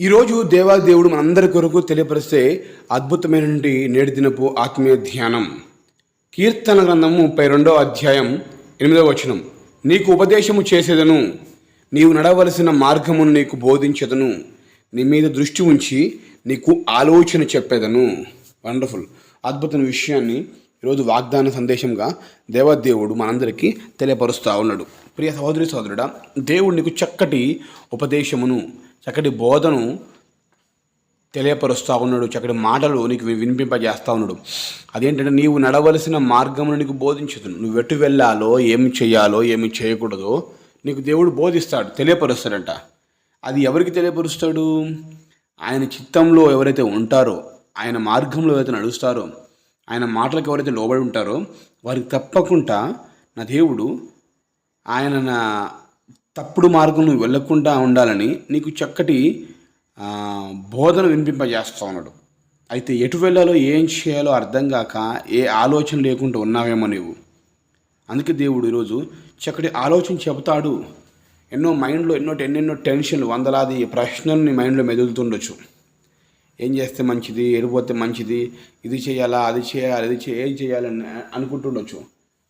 ఈరోజు దేవాదేవుడు మనందరి కొరకు తెలియపరిస్తే అద్భుతమైనటువంటి నేటి దినపు ఆత్మీయ ధ్యానం. కీర్తన గ్రంథము ముప్పై రెండో అధ్యాయం ఎనిమిదవ వచనం. నీకు ఉపదేశము చేసేదను నీవు నడవలసిన మార్గమును నీకు బోధించదను నీ మీద దృష్టి ఉంచి నీకు ఆలోచన చెప్పేదను. వండర్ఫుల్. అద్భుతమైన విషయాన్ని ఈరోజు వాగ్దాన సందేశంగా దేవదేవుడు మనందరికీ తెలియపరుస్తూ ఉన్నాడు. ప్రియ సహోదరి సహోదరుడా దేవుడు నీకు చక్కటి ఉపదేశమును చక్కటి బోధను తెలియపరుస్తూ ఉన్నాడు. చక్కటి మాటలు నీకు వినిపింపజేస్తూ ఉన్నాడు. అదేంటంటే నీవు నడవలసిన మార్గమును నీకు బోధించదు నువ్వు ఎటు వెళ్ళాలో ఏమి చేయాలో ఏమి చేయకూడదో నీకు దేవుడు బోధిస్తాడు తెలియపరుస్తాడంట. అది ఎవరికి తెలియపరుస్తాడు? ఆయన చిత్తంలో ఎవరైతే ఉంటారో ఆయన మార్గంలో ఎవరైతే నడుస్తారో ఆయన మాటలకు ఎవరైతే లోబడి ఉంటారో వారికి తప్పకుండా నా దేవుడు ఆయన నా తప్పుడు మార్గం నువ్వు వెళ్ళకుండా ఉండాలని నీకు చక్కటి బోధన వినిపింపజేస్తూ ఉన్నాడు అయితే ఎటు వెళ్ళాలో ఏం చేయాలో అర్థం కాక ఏ ఆలోచన లేకుండా ఉన్నావేమో నీవు. అందుకే దేవుడు ఈరోజు చక్కటి ఆలోచన చెబుతాడు. ఎన్నో మైండ్లో ఎన్నో ఎన్నెన్నో టెన్షన్లు వందలాది ప్రశ్నలు నీ మైండ్లో మెదులుతుండొచ్చు. ఏం చేస్తే మంచిది ఎడిపోతే మంచిది ఇది చేయాలా అది చేయాలి ఇది చేయాలి ఏం చేయాలని అనుకుంటుండొచ్చు.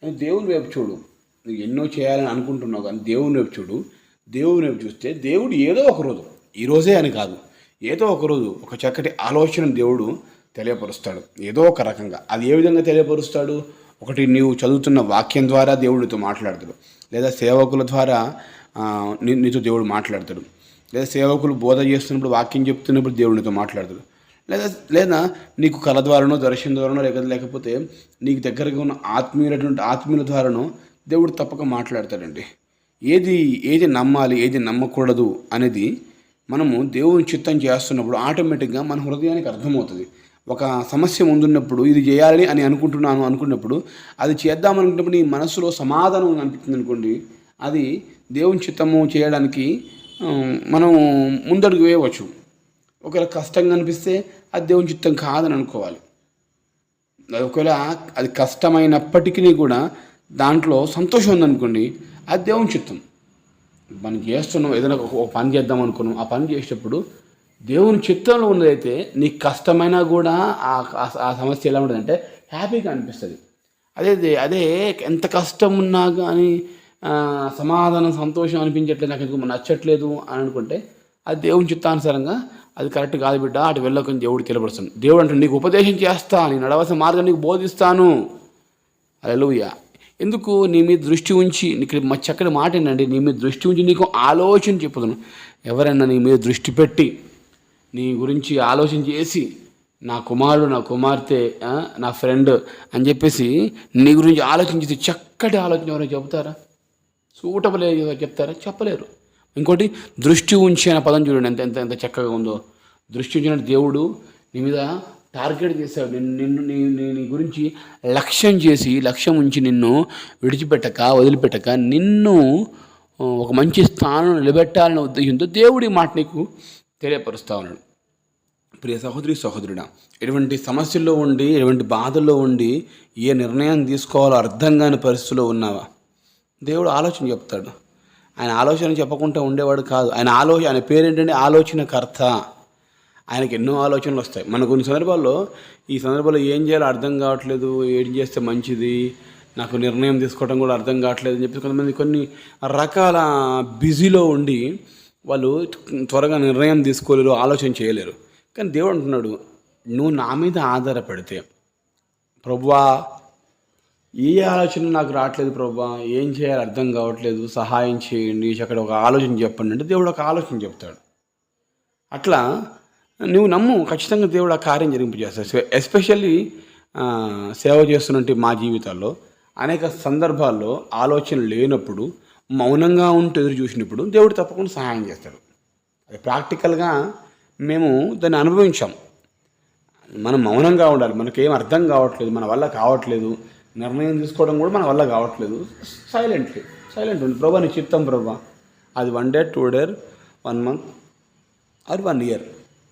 దేవుని వైపు చూడు. నువ్వు ఎన్నో చేయాలని అనుకుంటున్నావు కానీ దేవుని వైపు చూడు దేవుని వైపు చూస్తే దేవుడు ఏదో ఒక రోజు అని కాదు ఏదో ఒక రోజు ఒక చక్కటి ఆలోచన దేవుడు తెలియపరుస్తాడు. ఏదో ఒక రకంగా. అది ఏ విధంగా తెలియపరుస్తాడు? ఒకటి నీవు చదువుతున్న వాక్యం ద్వారా దేవుడితో మాట్లాడతాడు. లేదా సేవకుల ద్వారా నీ- నీతో దేవుడు మాట్లాడతాడు. లేదా సేవకులు బోధ చేస్తున్నప్పుడు వాక్యం చెప్తున్నప్పుడు దేవునితో మాట్లాడతాడు. లేదా లేదా నీకు కళ ద్వారానో దర్శనం ద్వారానో లేకపోతే నీకు దగ్గరగా ఉన్న ఆత్మీయులటువంటి ఆత్మీయుల ద్వారానో దేవుడు తప్పక మాట్లాడతాడండి. ఏది ఏది నమ్మాలి ఏది నమ్మకూడదు అనేది మనము దేవుని చిత్తం చేస్తున్నప్పుడు ఆటోమేటిక్గా మన హృదయానికి అర్థమవుతుంది. ఒక సమస్య ముందున్నప్పుడు ఇది చేయాలి అని అనుకుంటున్నాను అనుకున్నప్పుడు అది చేద్దామనుకున్నప్పుడు నీ మనసులో సమాధానం అనిపిస్తుంది అనుకోండి అది దేవుని చిత్తము చేయడానికి మనం ముందడుగు వేయవచ్చు. ఒకవేళ కష్టంగా అనిపిస్తే అది దేవుని చిత్తం కాదని అనుకోవాలి. అది ఒకవేళ అది కష్టమైనప్పటికీ కూడా దాంట్లో సంతోషం ఉందనుకోండి అది దేవుని చిత్తం. మనం చేస్తున్నాం ఏదైనా ఒక పని చేద్దాం అనుకున్నాం ఆ పని చేసేటప్పుడు దేవుని చిత్తంలో ఉన్నదైతే నీకు కష్టమైనా కూడా ఆ సమస్య ఎలా ఉంటుందంటే హ్యాపీగా అనిపిస్తుంది. అదే అదే ఎంత కష్టం ఉన్నా కానీ సమాధానం సంతోషం అనిపించట్లేదు నాకు ఎందుకు నచ్చట్లేదు అని అనుకుంటే అది దేవుని చిత్తానుసారంగా అది కరెక్ట్ కాదు బిడ్డ అటు వెళ్ళకని దేవుడు తెలియపరుస్తాను దేవుడు అంటే నీకు ఉపదేశం చేస్తా నీ నడవలసిన మార్గం నీకు బోధిస్తాను. అలలుయ ఎందుకు నీ మీద దృష్టి ఉంచి ఇక్కడ మా చక్కటి మాట ఏంటండి నీ మీద దృష్టి ఉంచి నీకు ఆలోచన చెప్పుదును. ఎవరైనా నీ మీద దృష్టి పెట్టి నీ గురించి ఆలోచన చేసి నా కుమారుడు నా కుమార్తె నా ఫ్రెండ్ అని చెప్పేసి నీ గురించి ఆలోచించి చక్కటి ఆలోచన ఎవరైనా చెబుతారా? సూటబుల్ చెప్తారా? చెప్పలేరు. ఇంకోటి దృష్టి ఉంచి అనే పదం చూడండి ఎంత ఎంత ఎంత చక్కగా ఉందో. దృష్టి ఉంచిన దేవుడు నీ మీద టార్గెట్ చేశాడు నిన్ను నిన్ను నీ నీ- గురించి లక్ష్యం చేసి లక్ష్యం ఉంచి నిన్ను విడిచిపెట్టక వదిలిపెట్టక నిన్ను ఒక మంచి స్థానం నిలబెట్టాలనే ఉద్దేశంతో దేవుడి మాట నీకు తెలియపరుస్తా ఉన్నాడు. ప్రియ సహోదరి సహోదరుడా ఎటువంటి సమస్యల్లో ఉండి ఎటువంటి బాధల్లో ఉండి ఏ నిర్ణయం తీసుకోవాలో అర్థం కాని పరిస్థితిలో ఉన్నావా? దేవుడు ఆలోచన చెప్తాడు. ఆయన ఆలోచన చెప్పకుండా ఉండేవాడు కాదు. ఆయన ఆలోచన ఆయన పేరేంటంటే ఆలోచనకర్త. ఆయనకి ఎన్నో ఆలోచనలు వస్తాయి. మన కొన్ని సందర్భాల్లో ఈ సందర్భంలో ఏం చేయాలో అర్థం కావట్లేదు ఏం చేస్తే మంచిది నాకు నిర్ణయం తీసుకోవడం కూడా అర్థం కావట్లేదు అని చెప్పి కొంతమంది కొన్ని రకాల బిజీలో ఉండి వాళ్ళు త్వరగా నిర్ణయం తీసుకోలేరు ఆలోచన చేయలేరు. కానీ దేవుడు అంటున్నాడు నువ్వు నా మీద ఆధారపడితే ప్రభువా ఏ ఆలోచన నాకు రావట్లేదు ప్రభా ఏం చేయాలి అర్థం కావట్లేదు సహాయం చేయండి అక్కడ ఒక ఆలోచన చెప్పండి అంటే దేవుడు ఒక ఆలోచన చెప్తాడు. అట్లా నువ్వు నమ్ము ఖచ్చితంగా దేవుడు ఆ కార్యం జరిగింపజేస్తాడు. ఎస్పెషల్లీ సేవ చేస్తున్నట్టు మా జీవితాల్లో అనేక సందర్భాల్లో ఆలోచన లేనప్పుడు మౌనంగా ఉంటూ ఎదురు చూసినప్పుడు దేవుడు తప్పకుండా సహాయం చేస్తాడు. అది ప్రాక్టికల్గా మేము దాన్ని అనుభవించాం. మనం మౌనంగా ఉండాలి మనకేం అర్థం కావట్లేదు మన వల్ల కావట్లేదు నిర్ణయం తీసుకోవడం కూడా మన వల్ల కావట్లేదు. సైలెంట్లీ సైలెంట్ ఉంది ప్రభా నీ చిత్తం ప్రభా అది one day two day one month or one year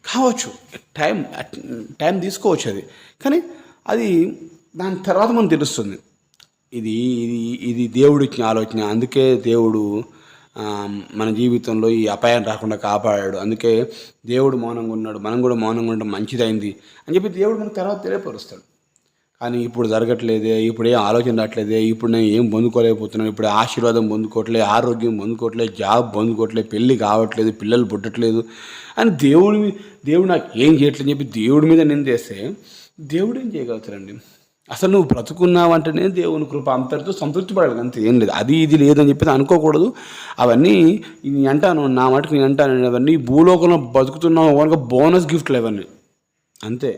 కావచ్చు. టైం టైం తీసుకోవచ్చు అది. కానీ అది దాని తర్వాత మనం తెలుస్తుంది. ఇది ఇది ఇది దేవుడు ఇచ్చిన ఆలోచన. అందుకే దేవుడు మన జీవితంలో ఈ అపాయం రాకుండా కాపాడాడు. అందుకే దేవుడు మౌనంగా ఉన్నాడు. మనం కూడా మౌనంగా ఉండడం మంచిదైంది అని చెప్పి దేవుడు మనకు తర్వాత తెలియపరుస్తాడు. కానీ ఇప్పుడు జరగట్లేదే ఇప్పుడు ఏం ఆలోచన రావట్లేదే ఇప్పుడు నేను ఏం పొందుకోలేకపోతున్నాను ఇప్పుడు ఆశీర్వాదం పొందుకోవట్లేదు ఆరోగ్యం పొందుకోవట్లేదు జాబ్ పొందుకోవట్లేదు పెళ్ళి కావట్లేదు పిల్లలు పుట్టట్లేదు అని దేవుడి మీ- దేవుడు నాకు ఏం చేయట్లేదు చెప్పి దేవుడి మీద నిందేస్తే దేవుడు ఏం చేయగలుగుతారండి అసలు నువ్వు బ్రతుకున్నావంటేనే దేవుని కృప అంతటితో సంతృప్తిపడాలి అంతే ఏం లేదు. అది ఇది లేదని చెప్పేసి అనుకోకూడదు. అవన్నీ నేను అంటాను నా మటుకు నేను అంటాను అవన్నీ భూలోకంలో బతుకుతున్నావు కనుక బోనస్ గిఫ్ట్లు అవన్నీ అంతే.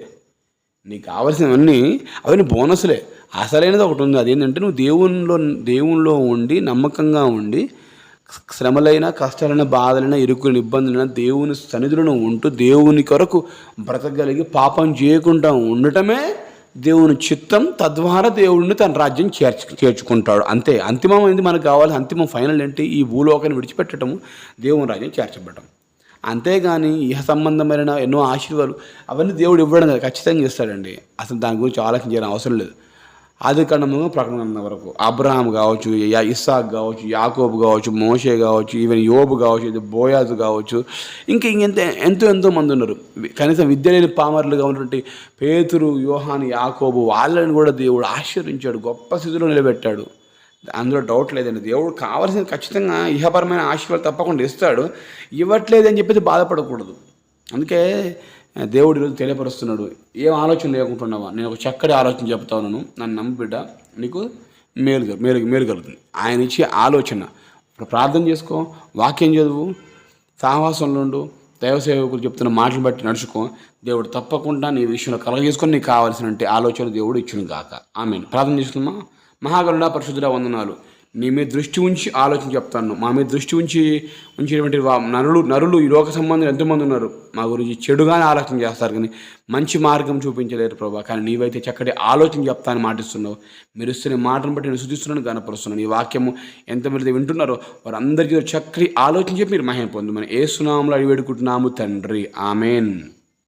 నీకు కావాల్సినవన్నీ అవన్నీ బోనస్లే. అసలైనది ఒకటి ఉంది అదేంటంటే నువ్వు దేవునిలో దేవునిలో ఉండి నమ్మకంగా ఉండి శ్రమలైన కష్టాలైన బాధలైన ఇరుకులైన ఇబ్బందులైన దేవుని సన్నిధులను ఉంటూ దేవుని కొరకు బ్రతకగలిగి పాపం చేయకుండా ఉండటమే దేవుని చిత్తం. తద్వారా దేవుడిని తన రాజ్యం చేర్చు చేర్చుకుంటాడు. అంతే. అంతిమమైంది మనకు కావాలి? అంతిమం ఫైనల్ ఏంటి? ఈ భూలోకాన్ని విడిచిపెట్టడం దేవుని రాజ్యం చేర్చబడటం. అంతేగాని ఇహ సంబంధమైన ఎన్నో ఆశీర్వాదాలు అవన్నీ దేవుడు ఇవ్వడం కదా ఖచ్చితంగా ఇస్తాడండి అసలు దాని గురించి ఆలోచించాలని అవసరం లేదు. ఆది కాండము ప్రకటన వరకు అబ్రహాం కావచ్చు యా ఇస్సాక్ కావచ్చు యాకోబు కావచ్చు మోషే కావచ్చు ఈవెన్ యోబు కావచ్చు ఇది బోయాజు కావచ్చు. ఇంకా ఇంకెంత ఎంతో ఎంతో మంది ఉన్నారు. కనీసం విద్య లేని పామర్లుగా ఉన్నటువంటి పేతురు యోహాన్ యాకోబు వాళ్ళని కూడా దేవుడు ఆశీర్వించాడు గొప్ప స్థితిలో నిలబెట్టాడు. అందులో డౌట్ లేదండి. దేవుడు కావాల్సిన ఖచ్చితంగా ఇహపరమైన ఆశీర్వాదం తప్పకుండా ఇస్తాడు. ఇవ్వట్లేదని చెప్పేసి బాధపడకూడదు. అందుకే దేవుడు ఈరోజు తెలియపరుస్తున్నాడు. ఏం ఆలోచన లేకుంటున్నావా? నేను ఒక చక్కటి ఆలోచన చెప్తాను నన్ను నమ్మి బిడ్డ నీకు మేలు మేలు మేలు కలుగుతుంది. ఆయన ఇచ్చే ఆలోచన. ఇప్పుడు ప్రార్థన చేసుకో వాక్యం చదువు సాహసంలో ఉండు దైవ సేవకులు చెప్తున్న మాటలు బట్టి నడుచుకో. దేవుడు తప్పకుండా నీ విషయంలో కలగజేసుకొని నీకు కావాల్సిన ఆలోచన దేవుడు ఇచ్చును కాక ఆమె ప్రార్థన చేసుకుందామా? మహాగరుడ పరిశుద్ధుల వందనాలు. నీ మీద దృష్టి ఉంచి ఆలోచన చెప్తాను. మా మీద దృష్టి ఉంచి ఉంచినటువంటి వా- నరులు నరులు ఈ లోక సంబంధం ఎంతమంది ఉన్నారు. మా గురించి చెడుగానే ఆలోచన చేస్తారు కానీ మంచి మార్గం చూపించలేరు ప్రభా. కానీ నీవైతే చక్కటి ఆలోచన చెప్తాను మాటిస్తున్నావు. మీరు ఇస్తున్న మాటను బట్టి నేను శుద్ధిస్తున్నాను కనపరుస్తున్నాను ఈ వాక్యము ఎంతమంది వింటున్నారో వారందరికీ చక్కటి ఆలోచన చెప్పి మీరు మహిమ పొందమని ఏ సునాములు అడివేడుకుంటున్నాము తండ్రి. ఆమెన్.